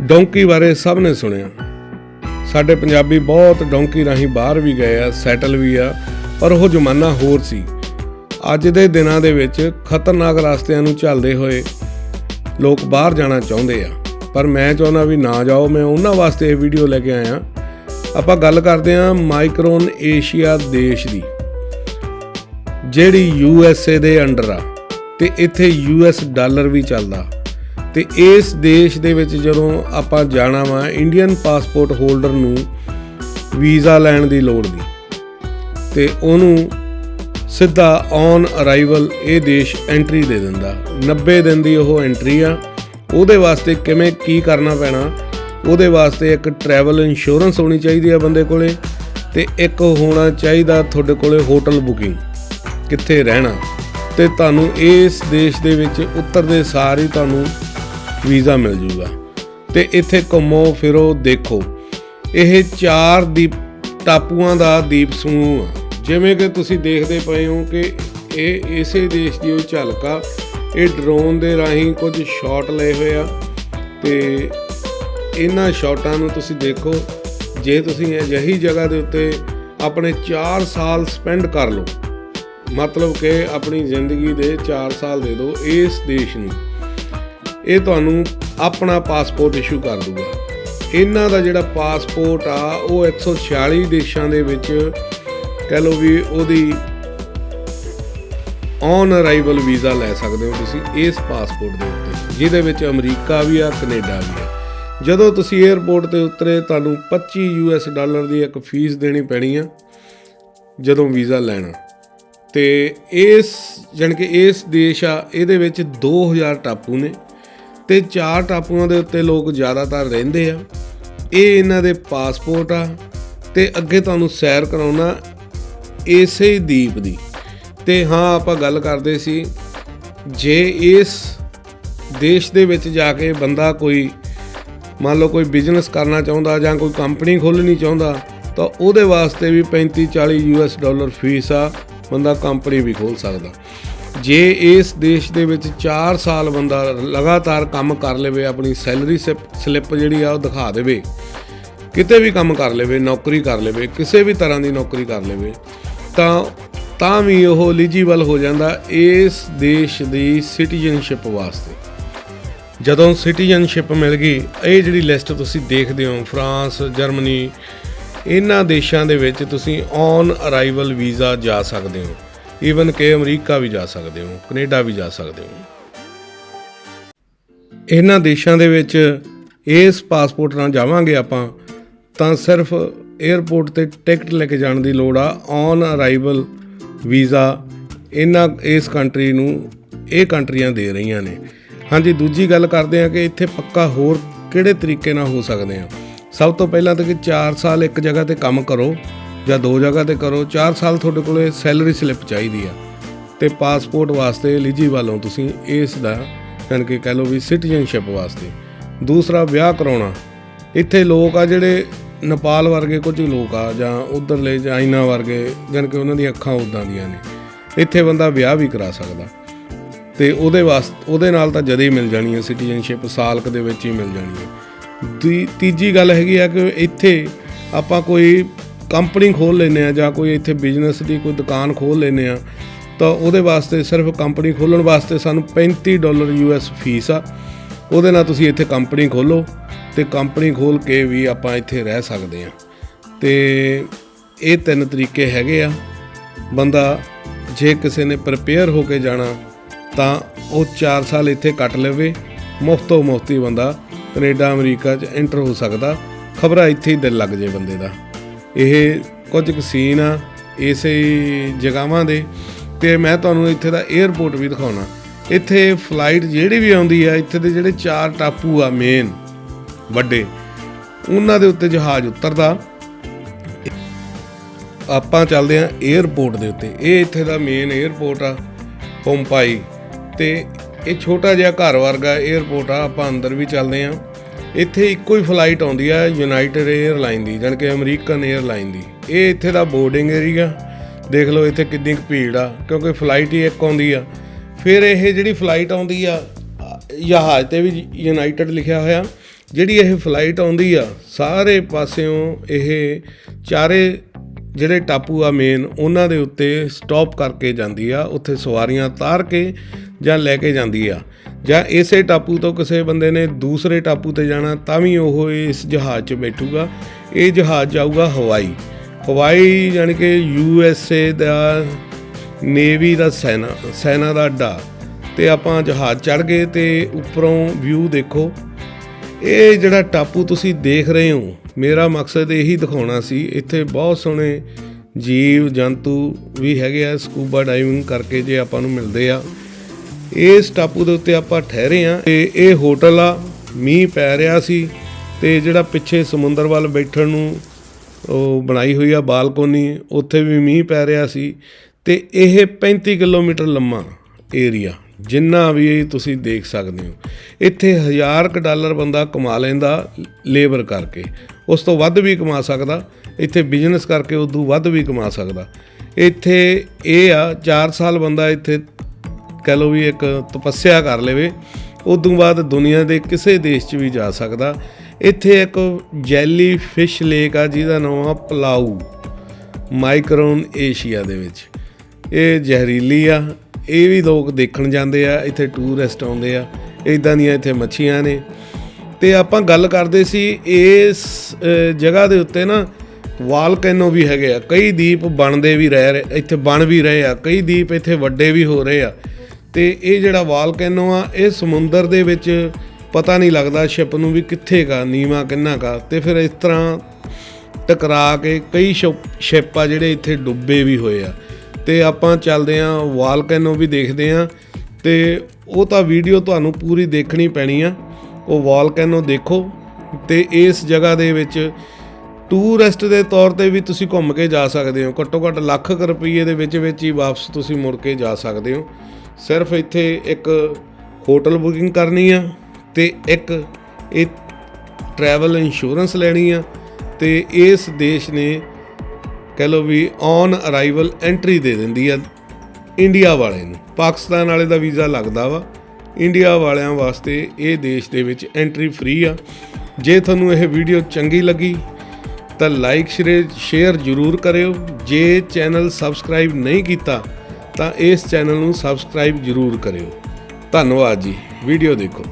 Donkey ਬਾਰੇ ਸਭ ਨੇ ਸੁਣਿਆ। ਸਾਡੇ ਪੰਜਾਬੀ ਬਹੁਤ ਡੌਂਕੀ ਰਾਹੀਂ ਬਾਹਰ ਵੀ ਗਏ ਆ, ਸੈਟਲ ਵੀ ਆ, ਪਰ ਉਹ ਜ਼ਮਾਨਾ ਹੋਰ ਸੀ। ਅੱਜ ਦੇ ਦਿਨਾਂ ਦੇ ਵਿੱਚ ਖਤਰਨਾਕ ਰਸਤਿਆਂ ਨੂੰ ਚੱਲਦੇ ਹੋਏ ਲੋਕ ਬਾਹਰ ਜਾਣਾ ਚਾਹੁੰਦੇ ਆ। ਪਰ ਮੈਂ ਚਾਹੁੰਦਾ ਵੀ ਨਾ ਜਾਓ, ਮੈਂ ਉਹਨਾਂ ਵਾਸਤੇ ਇਹ ਵੀਡੀਓ ਲੈ ਕੇ ਆਇਆ। ਆਪਾਂ ਗੱਲ ਕਰਦੇ ਆ ਮਾਈਕਰੋਨ ਏਸ਼ੀਆ ਦੇਸ਼ ਦੀ, ਜਿਹੜੀ ਯੂ ਐਸ ਏ ਦੇ ਅੰਡਰ ਆ, ਤੇ ਇੱਥੇ ਯੂ ਐਸ ਡਾਲਰ ਵੀ ਚੱਲਦਾ। ਤੇ ਇਸ ਦੇਸ਼ ਦੇ ਵਿੱਚ ਜਦੋਂ ਆਪਾਂ ਜਾਣਾ ਵਾ ਇੰਡੀਅਨ ਪਾਸਪੋਰਟ ਹੋਲਡਰ ਨੂੰ ਵੀਜ਼ਾ ਲੈਣ ਦੀ ਲੋੜ ਨਹੀਂ। ਤੇ ਉਹਨੂੰ ਸਿੱਧਾ ਔਨ ਅਰਾਈਵਲ ਇਹ ਦੇਸ਼ ਐਂਟਰੀ ਦੇ ਦਿੰਦਾ। 90 ਦਿਨ ਦੀ ਉਹ ਐਂਟਰੀ ਆ। ਉਹਦੇ ਵਾਸਤੇ ਕਿਵੇਂ ਕੀ ਕਰਨਾ ਪੈਣਾ? ਉਹਦੇ ਵਾਸਤੇ ਇੱਕ ਟਰੈਵਲ ਇੰਸ਼ੋਰੈਂਸ ਹੋਣੀ ਚਾਹੀਦੀ ਆ ਬੰਦੇ ਕੋਲੇ ਤੇ ਇੱਕ ਹੋਣਾ ਚਾਹੀਦਾ ਤੁਹਾਡੇ ਕੋਲੇ ਹੋਟਲ ਬੁਕਿੰਗ ਕਿੱਥੇ ਰਹਿਣਾ। ਤੇ ਤੁਹਾਨੂੰ ਇਸ ਦੇਸ਼ ਦੇ ਵਿੱਚ ਉਤਰਦੇ ਸਾਰ ਹੀ ਤੁਹਾਨੂੰ ਵੀਜ਼ਾ ਮਿਲ ਜੂਗਾ। ਤੇ ਇੱਥੇ ਘੁੰਮੋ, ਫਿਰੋ, ਦੇਖੋ। ਇਹ ਚਾਰ ਦੀਪ ਟਾਪੂਆਂ ਦਾ ਦੀਪ ਸਮੂਹ ਆ। ਜਿਵੇਂ ਕਿ ਤੁਸੀਂ ਦੇਖਦੇ ਪਏ ਹੋ ਕਿ ਇਹ ਇਸੇ ਦੇਸ਼ ਦੀ ਉਹ ਝਲਕ, ਇਹ ਡਰੋਨ ਦੇ ਰਾਹੀਂ ਕੁਝ ਸ਼ਾਟ ਲਏ ਹੋਏ ਆ। ਤੇ ਇਹਨਾਂ ਸ਼ਾਟਾਂ ਨੂੰ ਤੁਸੀਂ ਦੇਖੋ, ਜੇ ਤੁਸੀਂ ਅਜਿਹੀ ਜਗ੍ਹਾ ਦੇ ਉੱਤੇ ਆਪਣੇ 4 ਸਾਲ ਸਪੈਂਡ ਕਰ ਲਓ, ਮਤਲਬ ਕਿ ਆਪਣੀ ਜ਼ਿੰਦਗੀ ਦੇ 4 ਸਾਲ ਦੇ ਦਿਓ ਇਸ ਦੇਸ਼ ਨੂੰ। ਇਹ ਤੁਹਾਨੂੰ ਆਪਣਾ ਪਾਸਪੋਰਟ ਇਸ਼ੂ ਕਰ ਦੂਗਾ। ਇਹਨਾਂ ਦਾ ਜਿਹੜਾ ਪਾਸਪੋਰਟ ਆ, ਉਹ 146 ਦੇਸ਼ਾਂ ਦੇ ਵਿੱਚ ਕਹਿ ਲਓ ਵੀ ਉਹਦੀ ਔਨ ਅਰਾਈਵਲ ਵੀਜ਼ਾ ਲੈ ਸਕਦੇ ਹੋ ਤੁਸੀਂ ਇਸ ਪਾਸਪੋਰਟ ਦੇ ਉੱਤੇ, ਜਿਹਦੇ ਵਿੱਚ ਅਮਰੀਕਾ ਵੀ ਆ, ਕੈਨੇਡਾ ਵੀ ਆ। ਜਦੋਂ ਤੁਸੀਂ 에ਅਰਪੋਰਟ ਤੇ ਉਤਰੇ, ਤੁਹਾਨੂੰ 25 ਯੂਐਸ ਡਾਲਰ ਦੀ ਇੱਕ ਫੀਸ ਦੇਣੀ ਪੈਣੀ ਆ, ਜਦੋਂ ਵੀਜ਼ਾ ਲੈਣਾ। ਤੇ ਇਸ, ਜਾਣੀ ਕਿ ਇਸ ਦੇਸ਼ ਆ, ਇਹਦੇ ਵਿੱਚ 2000 ਟਾਪੂ ਨੇ। ਤੇ ਚਾਰ ਟਾਪੂਆਂ ਦੇ ਉੱਤੇ ਲੋਕ ਜ਼ਿਆਦਾਤਰ ਰਹਿੰਦੇ ਆ। ਇਹ ਇਹਨਾਂ ਦੇ ਪਾਸਪੋਰਟ ਆ ਤੇ ਅੱਗੇ ਤੁਹਾਨੂੰ ਸੈਰ ਕਰਾਉਣਾ ਇਸੇ ਹੀ ਦੀਪ ਦੀ। ਤੇ ਹਾਂ, ਆਪਾਂ ਗੱਲ ਕਰਦੇ ਸੀ, ਜੇ ਇਸ ਦੇਸ਼ ਦੇ ਵਿੱਚ ਜਾ ਕੇ ਬੰਦਾ ਕੋਈ, ਮੰਨ ਲਓ ਕੋਈ ਬਿਜ਼ਨਸ ਕਰਨਾ ਚਾਹੁੰਦਾ ਜਾਂ ਕੋਈ ਕੰਪਨੀ ਖੋਲ੍ਹਣੀ ਚਾਹੁੰਦਾ, ਤਾਂ ਉਹਦੇ ਵਾਸਤੇ ਵੀ 35 40 ਯੂਐਸ ਡਾਲਰ ਫੀਸ ਆ, ਬੰਦਾ ਕੰਪਨੀ ਵੀ ਖੋਲ ਸਕਦਾ। ਜੇ ਇਸ ਦੇਸ਼ ਦੇ ਵਿੱਚ 4 ਸਾਲ ਬੰਦਾ ਲਗਾਤਾਰ ਕੰਮ ਕਰ ਲਵੇ, ਆਪਣੀ ਸੈਲਰੀ ਸਲਿੱਪ ਜਿਹੜੀ ਆ ਉਹ ਦਿਖਾ ਦੇਵੇ, ਕਿਤੇ ਵੀ ਕੰਮ ਕਰ ਲਵੇ, ਨੌਕਰੀ ਕਰ ਲਵੇ, ਕਿਸੇ ਵੀ ਤਰ੍ਹਾਂ ਦੀ ਨੌਕਰੀ ਕਰ ਲਵੇ, ਤਾਂ ਤਾਂ ਵੀ ਉਹ ਐਲੀਜੀਬਲ ਹੋ ਜਾਂਦਾ ਇਸ ਦੇਸ਼ ਦੀ ਸਿਟੀਜ਼ਨਸ਼ਿਪ ਵਾਸਤੇ। ਜਦੋਂ ਸਿਟੀਜ਼ਨਸ਼ਿਪ ਮਿਲ ਗਈ, ਇਹ ਜਿਹੜੀ ਲਿਸਟ ਤੁਸੀਂ ਦੇਖਦੇ ਹੋ, ਫਰਾਂਸ, ਜਰਮਨੀ, ਇਹਨਾਂ ਦੇਸ਼ਾਂ ਦੇ ਵਿੱਚ ਤੁਸੀਂ ਔਨ ਅਰਾਈਵਲ ਵੀਜ਼ਾ ਜਾ ਸਕਦੇ ਹੋ। ਈਵਨ ਕਿ ਅਮਰੀਕਾ ਵੀ ਜਾ ਸਕਦੇ ਹੋ, ਕੈਨੇਡਾ ਵੀ ਜਾ ਸਕਦੇ ਹੋ। ਇਹਨਾਂ ਦੇਸ਼ਾਂ ਦੇ ਵਿੱਚ ਇਸ ਪਾਸਪੋਰਟ ਨਾਲ ਜਾਵਾਂਗੇ ਆਪਾਂ, ਤਾਂ ਸਿਰਫ 에ਅਰਪੋਰਟ ਤੇ ਟਿਕਟ ਲੈ ਕੇ ਜਾਣ ਦੀ ਲੋੜ ਆ ਔਨ ਅਰਾਈਵਲ ਵੀਜ਼ਾ ਇਹਨਾਂ ਇਸ ਕੰਟਰੀ ਨੂੰ, ਇਹ ਕੰਟਰੀਆਂ ਦੇ ਰਹੀਆਂ ਨੇ। ਹਾਂਜੀ, ਦੂਜੀ ਗੱਲ ਕਰਦੇ ਆ ਕਿ ਇੱਥੇ ਪੱਕਾ ਹੋਰ ਕਿਹੜੇ ਤਰੀਕੇ ਨਾਲ ਹੋ ਸਕਦੇ ਆ? ਸਭ ਤੋਂ ਪਹਿਲਾਂ ਤਾਂ ਕਿ 4 ਸਾਲ ਇੱਕ ਜਗ੍ਹਾ ਤੇ ਕੰਮ ਕਰੋ ਜਾਂ ਦੋ ਜਗ੍ਹਾ ਤੇ ਕਰੋ 4 ਸਾਲ ਤੁਹਾਡੇ ਕੋਲੇ ਸੈਲਰੀ ਸਲਿੱਪ ਚਾਹੀਦੀ ਆ। ਤੇ ਪਾਸਪੋਰਟ ਵਾਸਤੇ ਐਲੀਜੀਬਲ ਹੋ ਤੁਸੀਂ, ਇਸ ਦਾ ਯਾਨੀ ਕਿ ਕਹਿ ਲਓ ਵੀ ਸਿਟੀਜ਼ਨਸ਼ਿਪ ਵਾਸਤੇ। ਦੂਸਰਾ, ਵਿਆਹ ਕਰਾਉਣਾ। ਇੱਥੇ ਲੋਕ ਆ ਜਿਹੜੇ ਨੇਪਾਲ ਵਰਗੇ ਕੁਝ ਲੋਕ ਆ ਜਾਂ ਉਧਰਲੇ ਚਾਈਨਾ ਵਰਗੇ, ਜਾਣੀ ਕਿ ਉਹਨਾਂ ਦੀਆਂ ਅੱਖਾਂ ਉਦਾਂ ਦੀਆਂ ਨੇ। ਇੱਥੇ ਬੰਦਾ ਵਿਆਹ ਵੀ ਕਰਾ ਸਕਦਾ। ਤੇ ਉਹਦੇ ਵਾਸਤੇ, ਉਹਦੇ ਨਾਲ ਤਾਂ ਜਦੇ ਹੀ ਮਿਲ ਜਾਣੀ ਹੈ ਸਿਟੀਜ਼ਨਸ਼ਿਪ ਸਾਲਕ ਦੇ ਵਿੱਚ ਹੀ ਮਿਲ ਜਾਣੀ ਹੈ ਤੀ- ਤੀਜੀ ਗੱਲ ਹੈਗੀ ਆ ਕਿ ਇੱਥੇ ਆਪਾਂ ਕੋਈ ਕੰਪਨੀ ਖੋਲ ਲੈਨੇ ਆ ਜਾਂ ਕੋਈ ਇੱਥੇ ਬਿਜ਼ਨਸ ਦੀ ਕੋਈ ਦੁਕਾਨ ਖੋਲ ਲੈਨੇ ਆ ਤਾਂ ਉਹਦੇ ਵਾਸਤੇ ਸਿਰਫ ਕੰਪਨੀ ਖੋਲਣ ਵਾਸਤੇ ਸਾਨੂੰ 35 ਡਾਲਰ ਯੂਐਸ ਫੀਸ ਆ। ਉਹਦੇ ਨਾਲ ਤੁਸੀਂ ਇੱਥੇ ਕੰਪਨੀ ਖੋਲੋ ਤੇ ਕੰਪਨੀ ਖੋਲ ਕੇ ਵੀ ਆਪਾਂ ਇੱਥੇ ਰਹਿ ਸਕਦੇ ਆ ਤੇ ਇਹ ਤਿੰਨ ਤਰੀਕੇ ਹੈਗੇ ਆ। ਬੰਦਾ ਜੇ ਕਿਸੇ ਨੇ ਪ੍ਰਪੇਅਰ ਹੋ ਕੇ ਜਾਣਾ, ਤਾਂ ਉਹ 4 ਸਾਲ ਇੱਥੇ ਕੱਟ ਲਵੇ। ਮੁਫਤੋ ਮੁਫਤੀ ਬੰਦਾ ਕੈਨੇਡਾ, ਅਮਰੀਕਾ 'ਚ ਐਂਟਰ ਹੋ ਸਕਦਾ। ਖਬਰਾਂ ਇੱਥੇ ਹੀ ਦਿਲ ਲੱਗ ਜੇ ਬੰਦੇ ਦਾ। ਇਹ ਕੁਝ ਕੁ ਸੀਨ ਆ ਇਸੇ ਜਗਾਵਾਂ ਦੇ। ਤੇ ਮੈਂ ਤੁਹਾਨੂੰ ਇੱਥੇ ਦਾ 에어ਪੋਰਟ ਵੀ ਦਿਖਾਉਣਾ। ਇੱਥੇ ਫਲਾਈਟ ਜਿਹੜੀ ਵੀ ਆਉਂਦੀ ਆ, ਇੱਥੇ ਦੇ ਜਿਹੜੇ ਚਾਰ ਟਾਪੂ ਆ ਮੇਨ ਵੱਡੇ, ਉਹਨਾਂ ਦੇ ਉੱਤੇ ਜਹਾਜ਼ ਉਤਰਦਾ। ਆਪਾਂ ਚੱਲਦੇ ਆ 에어ਪੋਰਟ ਦੇ ਉੱਤੇ। ਇਹ ਇੱਥੇ ਦਾ ਮੇਨ 에어ਪੋਰਟ ਆ ਪੰਪਾਈ ਤੇ ਇਹ ਛੋਟਾ ਜਿਹਾ ਘਰ ਵਰਗਾ 에어ਪੋਰਟ ਆ, ਆਪਾਂ ਅੰਦਰ ਵੀ ਚੱਲਦੇ ਆ। ਇੱਥੇ ਇੱਕੋ ਹੀ ਫਲਾਈਟ ਆਉਂਦੀ ਆ ਯੂਨਾਈਟਿਡ 에ਅਰਲਾਈਨ ਦੀ, ਜਾਣੀ ਕਿ ਅਮਰੀਕਨ 에ਅਰਲਾਈਨ ਦੀ। ਇਹ ਇੱਥੇ ਦਾ ਬੋਰਡਿੰਗ ਏਰੀਆ ਦੇਖ ਲਓ ਇੱਥੇ ਕਿੰਨੀ ਕੁ ਭੀੜ ਆ, ਕਿਉਂਕਿ ਫਲਾਈਟ ਹੀ ਇੱਕ ਆਉਂਦੀ ਆ। ਫਿਰ ਇਹ ਜਿਹੜੀ ਫਲਾਈਟ ਆਉਂਦੀ ਆ, ਜਹਾਜ਼ ਤੇ ਵੀ ਯੂਨਾਈਟਿਡ ਲਿਖਿਆ ਹੋਇਆ, ਜਿਹੜੀ ਇਹ ਫਲਾਈਟ ਆਉਂਦੀ ਆ, ਸਾਰੇ ਪਾਸਿਓਂ ਇਹ ਚਾਰੇ ਜਿਹੜੇ ਟਾਪੂ ਆ ਮੇਨ ਉਹਨਾਂ ਦੇ ਉੱਤੇ ਸਟਾਪ ਕਰਕੇ ਜਾਂਦੀ ਆ, ਉੱਥੇ ਸਵਾਰੀਆਂ ਤਾਰ ਕੇ ਜਾਂ ਲੈ ਕੇ ਜਾਂਦੀ ਆ। ਜਾਂ ਇਸੇ ਟਾਪੂ ਤੋਂ ਕਿਸੇ ਬੰਦੇ ਨੇ ਦੂਸਰੇ ਟਾਪੂ ਤੇ ਜਾਣਾ, ਤਾਂ ਵੀ ਉਹ ਇਸ ਜਹਾਜ਼ 'ਚ ਬੈਠੂਗਾ। ਇਹ ਜਹਾਜ਼ ਜਾਊਗਾ ਹਵਾਈ। ਹਵਾਈ ਯਾਨੀ ਕਿ ਯੂ ਐਸ ਏ ਦਾ, ਨੇਵੀ ਦਾ ਸੈਨਾ ਸੈਨਾ ਦਾ ਅੱਡਾ। ਤੇ ਆਪਾਂ ਜਹਾਜ਼ ਚੜ ਗਏ ਤੇ ਉੱਪਰੋਂ ਵਿਊ ਦੇਖੋ। ਇਹ ਜਿਹੜਾ ਟਾਪੂ ਤੁਸੀਂ ਦੇਖ ਰਹੇ ਹੋ, ਮੇਰਾ ਮਕਸਦ ਇਹੀ ਦਿਖਾਉਣਾ ਸੀ, ਇੱਥੇ ਬਹੁਤ ਸੋਹਣੇ ਜੀਵ ਜੰਤੂ ਵੀ ਹੈਗੇ ਆ, ਸਕੂਬਾ ਡਾਈਵਿੰਗ ਕਰਕੇ ਜੇ ਆਪਾਂ ਨੂੰ ਮਿਲਦੇ ਆ। ਇਸ ਟਾਪੂ ਦੇ ਉੱਤੇ ਆਪਾਂ ਠਹਿਰੇ ਆ ਤੇ ਇਹ ਹੋਟਲ ਆ, ਮੀਂਹ ਪੈ ਰਿਹਾ ਸੀ ਤੇ ਜਿਹੜਾ ਪਿੱਛੇ ਸਮੁੰਦਰ ਵੱਲ ਬੈਠਣ ਨੂੰ ਉਹ ਬਣਾਈ ਹੋਈ ਆ ਬਾਲਕੋਨੀ, ਉੱਥੇ ਵੀ ਮੀਂਹ ਪੈ ਰਿਹਾ ਸੀ ਤੇ ਇਹ 35 ਕਿਲੋਮੀਟਰ ਲੰਮਾ ਏਰੀਆ, ਜਿੰਨਾ ਵੀ ਤੁਸੀਂ ਦੇਖ ਸਕਦੇ ਹੋ। ਇੱਥੇ ਹਜ਼ਾਰ ਕ ਡਾਲਰ ਬੰਦਾ ਕਮਾ ਲੈਂਦਾ ਲੇਬਰ ਕਰਕੇ, ਉਸ ਤੋਂ ਵੱਧ ਵੀ ਕਮਾ ਸਕਦਾ, ਇੱਥੇ ਬਿਜ਼ਨਸ ਕਰਕੇ ਉਦੋਂ ਵੱਧ ਵੀ ਕਮਾ ਸਕਦਾ। ਇੱਥੇ ਇਹ ਆ 4 ਸਾਲ ਬੰਦਾ ਇੱਥੇ ਕਹਿ ਲਓ ਵੀ ਇੱਕ ਤਪੱਸਿਆ ਕਰ ਲਵੇ, ਉਦੋਂ ਬਾਅਦ ਦੁਨੀਆ ਦੇ ਕਿਸੇ ਦੇਸ਼ 'ਚ ਵੀ ਜਾ ਸਕਦਾ। ਇੱਥੇ ਇੱਕ ਜੈਲੀ ਫਿਸ਼ ਲੇਕ ਆ, ਜਿਹਦਾ ਨਾਮ ਆ ਪਲਾਊ ਮਾਈਕਰੋਨ ਏਸ਼ੀਆ ਦੇ ਵਿੱਚ। ਇਹ ਜ਼ਹਿਰੀਲੀ ਆ, ਇਹ ਵੀ ਲੋਕ ਦੇਖਣ ਜਾਂਦੇ ਆ, ਇੱਥੇ ਟੂਰਿਸਟ ਆਉਂਦੇ ਆ ਇਦਾਂ ਦੀਆਂ ਇੱਥੇ ਮੱਛੀਆਂ ਨੇ। ਤੇ ਆਪਾਂ ਗੱਲ ਕਰਦੇ ਸੀ, ਇਸ ਜਗ੍ਹਾ ਦੇ ਉੱਤੇ ਨਾ ਵਾਲਕੈਨੋ ਵੀ ਹੈਗੇ ਆ, ਕਈ ਦੀਪ ਬਣਦੇ ਵੀ ਰਹਿ ਰਹੇ, ਇੱਥੇ ਬਣ ਵੀ ਰਹੇ ਆ, ਕਈ ਦੀਪ ਇੱਥੇ ਵੱਡੇ ਵੀ ਹੋ ਰਹੇ ਆ। ਤੇ ਇਹ ਜਿਹੜਾ ਵਾਲਕੈਨੋ ਆ, ਇਹ ਸਮੁੰਦਰ ਦੇ ਵਿੱਚ ਪਤਾ ਨਹੀਂ ਲੱਗਦਾ ਸ਼ਿਪ ਨੂੰ ਵੀ ਕਿੱਥੇ ਕਾ ਨੀਵਾ ਕਿੰਨਾ ਕਾ ਤੇ ਫਿਰ ਇਸ ਤਰ੍ਹਾਂ ਟਕਰਾ ਕੇ ਕਈ ਸ਼ਿਪ ਆ ਜਿਹੜੇ ਇੱਥੇ ਡੁੱਬੇ ਵੀ ਹੋਏ ਆ। ਤੇ ਆਪਾਂ ਚੱਲਦੇ ਆ ਵਾਲਕੈਨੋ ਵੀ ਦੇਖਦੇ ਆ। ਤੇ ਉਹ ਤਾਂ ਵੀਡੀਓ ਤੁਹਾਨੂੰ ਪੂਰੀ ਦੇਖਣੀ ਪੈਣੀ ਆ। ਉਹ ਵਾਲਕੈਨੋ ਦੇਖੋ। ਤੇ ਇਸ ਜਗ੍ਹਾ ਦੇ ਵਿੱਚ ਟੂਰਿਸਟ ਦੇ ਤੌਰ ਤੇ ਵੀ ਤੁਸੀਂ ਘੁੰਮ ਕੇ ਜਾ ਸਕਦੇ ਹੋ। ਘੱਟੋ ਘੱਟ ਲੱਖ ਕੁ ਰੁਪਏ ਦੇ ਵਿੱਚ ਵਿੱਚ ਹੀ ਵਾਪਸ ਤੁਸੀਂ ਮੁੜ ਕੇ ਜਾ ਸਕਦੇ ਹੋ। ਸਿਰਫ ਇੱਥੇ ਇੱਕ ਹੋਟਲ ਬੁਕਿੰਗ ਕਰਨੀ ਆ ਤੇ ਇੱਕ ਇਹ ਟਰੈਵਲ ਇੰਸ਼ੋਰੈਂਸ ਲੈਣੀ ਆ ਤੇ ਇਸ ਦੇਸ਼ ਨੇ ਕਹਿ ਲਓ ਵੀ ਔਨ ਅਰਾਈਵਲ ਐਂਟਰੀ ਦੇ ਦਿੰਦੀ ਆ ਇੰਡੀਆ ਵਾਲੇ ਨੂੰ। ਪਾਕਿਸਤਾਨ ਵਾਲੇ ਦਾ ਵੀਜ਼ਾ ਲੱਗਦਾ ਵਾ। ਇੰਡੀਆ ਵਾਲਿਆਂ ਵਾਸਤੇ ਇਹ ਦੇਸ਼ ਦੇ ਵਿੱਚ ਐਂਟਰੀ ਫ੍ਰੀ ਆ। ਜੇ ਤੁਹਾਨੂੰ ਇਹ ਵੀਡੀਓ ਚੰਗੀ ਲੱਗੀ ਤਾਂ ਲਾਈਕ ਸ਼ੇਅਰ ਜ਼ਰੂਰ ਕਰਿਓ। ਜੇ ਚੈਨਲ ਸਬਸਕ੍ਰਾਈਬ ਨਹੀਂ ਕੀਤਾ ਤਾਂ ਇਸ ਚੈਨਲ ਨੂੰ ਸਬਸਕ੍ਰਾਈਬ ਜ਼ਰੂਰ ਕਰਿਓ। ਧੰਨਵਾਦ ਜੀ। ਵੀਡੀਓ ਦੇਖੋ।